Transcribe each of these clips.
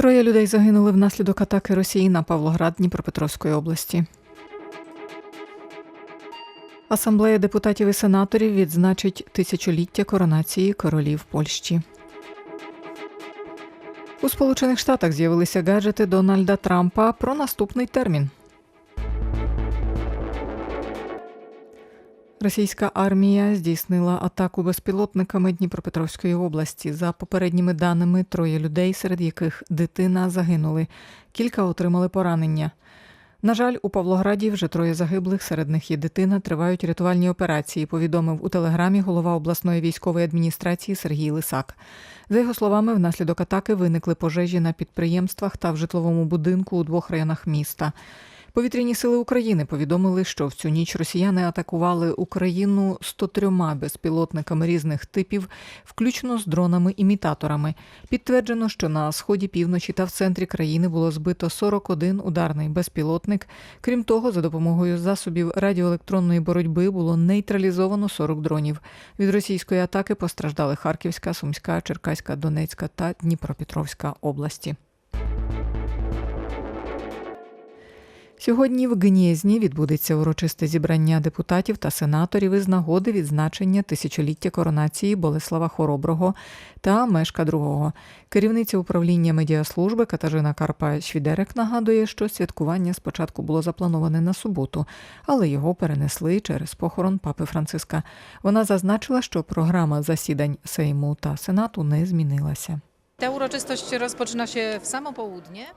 Троє людей загинули внаслідок атаки Росії на Павлоград Дніпропетровської області. Асамблея депутатів і сенаторів відзначить тисячоліття коронації королів Польщі. У Сполучених Штатах з'явилися гаджети Дональда Трампа про наступний термін. Російська армія здійснила атаку безпілотниками Дніпропетровської області. За попередніми даними, троє людей, серед яких дитина загинули. Кілька отримали поранення. На жаль, у Павлограді вже троє загиблих, серед них є дитина. Тривають рятувальні операції. Повідомив у телеграмі голова обласної військової адміністрації Сергій Лисак. За його словами, внаслідок атаки виникли пожежі на підприємствах та в житловому будинку у двох районах міста. Повітряні сили України повідомили, що в цю ніч росіяни атакували Україну 103 безпілотниками різних типів, включно з дронами-імітаторами. Підтверджено, що на сході півночі та в центрі країни було збито 41 ударний безпілотник. Крім того, за допомогою засобів радіоелектронної боротьби було нейтралізовано 40 дронів. Від російської атаки постраждали Харківська, Сумська, Черкаська, Донецька та Дніпропетровська області. Сьогодні в Гнєзні відбудеться урочисте зібрання депутатів та сенаторів із нагоди відзначення тисячоліття коронації Болеслава Хороброго та Мешка II. Керівниця управління медіаслужби Катажина Карпа Швідерек нагадує, що святкування спочатку було заплановане на суботу, але його перенесли через похорон папи Франциска. Вона зазначила, що програма засідань Сейму та Сенату не змінилася. Uroczystość rozpoczyna się w samo.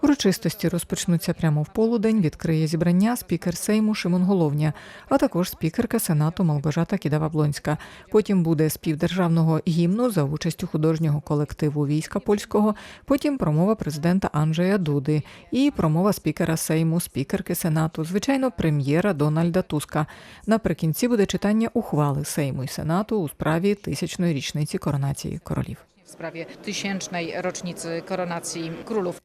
Урочистості розпочнуться прямо в полудень. Відкриє зібрання спікер Сейму Шимон Головня, а також спікерка Сенату Малгожата Кідава-Блонська. Потім буде спів державного гімну за участю художнього колективу війська польського. Потім промова президента Анджея Дуди і промова спікера Сейму, спікерки Сенату, звичайно, прем'єра Дональда Туска. Наприкінці буде читання ухвали Сейму і Сенату у справі тисячної річниці коронації королів. Sprawie tysięcznej rocznicy koronacji królów.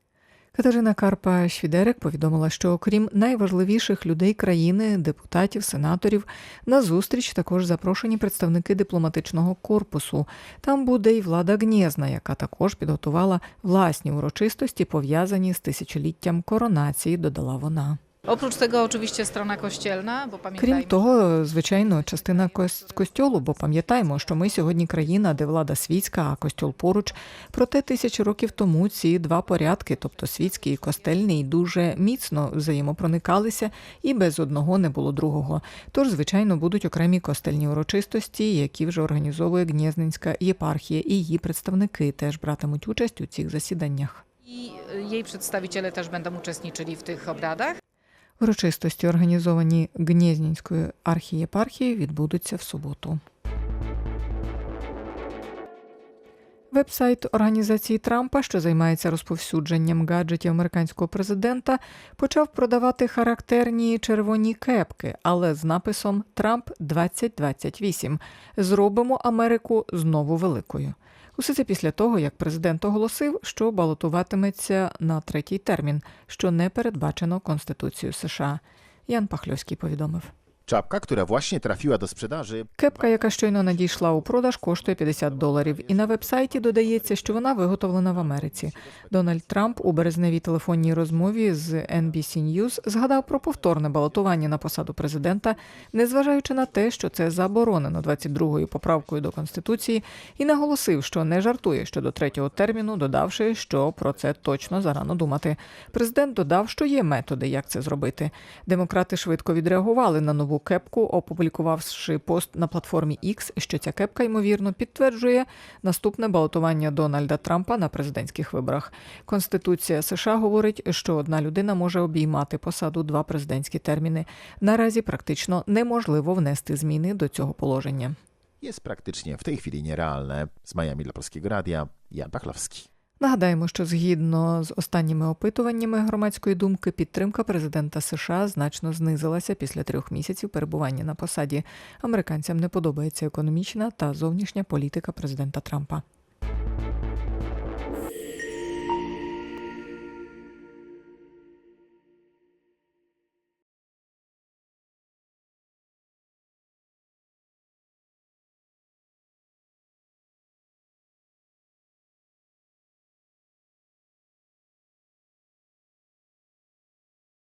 Катерина Карпа Швідерек повідомила, що окрім найважливіших людей країни, депутатів, сенаторів, на зустріч також запрошені представники дипломатичного корпусу. Там буде й влада Гнєзна, яка також підготувала власні урочистості, пов'язані з тисячоліттям коронації, додала вона. Oprócz tego oczywiście strona kościelna, bo Крім того, звичайно, частина кос- костьолу, бо пам'ятаємо, що ми сьогодні країна, де влада світська, а костьол поруч. Проте тисячі років тому ці два порядки, тобто світський і костельний, дуже міцно взаємопроникалися, і без одного не було другого. Тож, звичайно, будуть окремі костельні урочистості, які вже організовує Гнєзненська єпархія, і її представники теж братимуть участь у цих засіданнях. i jej przedstawiciele też będą uczestniczyli w tych obradach. Урочистості, організовані Гнєзнінською архієпархією, відбудуться в суботу. Вебсайт організації Трампа, що займається розповсюдженням гаджетів американського президента, почав продавати характерні червоні кепки, але з написом Трамп 2028 Зробимо Америку знову великою. Усе це після того, як президент оголосив, що балотуватиметься на третій термін, що не передбачено Конституцією США. Ян Пахльовський повідомив. Czapka, która właśnie trafiła do sprzedaży, Кепка, яка щойно надійшла у продаж, коштує 50 доларів. І на вебсайті додається, що вона виготовлена в Америці. Дональд Трамп у березневій телефонній розмові з NBC News згадав про повторне балотування на посаду президента, незважаючи на те, що це заборонено 22-ю поправкою до конституції, і наголосив, що не жартує щодо третього терміну, додавши, що про це точно зарано думати. Президент додав, що є методи, як це зробити. Демократи швидко відреагували на кепку, опублікувавши пост на платформі X, що ця кепка ймовірно підтверджує наступне балотування Дональда Трампа на президентських виборах. Конституція США говорить, що одна людина може обіймати посаду два президентські терміни. Наразі практично неможливо внести зміни до цього положення. jest praktycznie w tej chwili nierealne. Z Miami dla Polskiego Radia, Jan Pachlowski. Нагадаємо, що згідно з останніми опитуваннями громадської думки, підтримка президента США значно знизилася після трьох місяців перебування на посаді. Американцям не подобається економічна та зовнішня політика президента Трампа.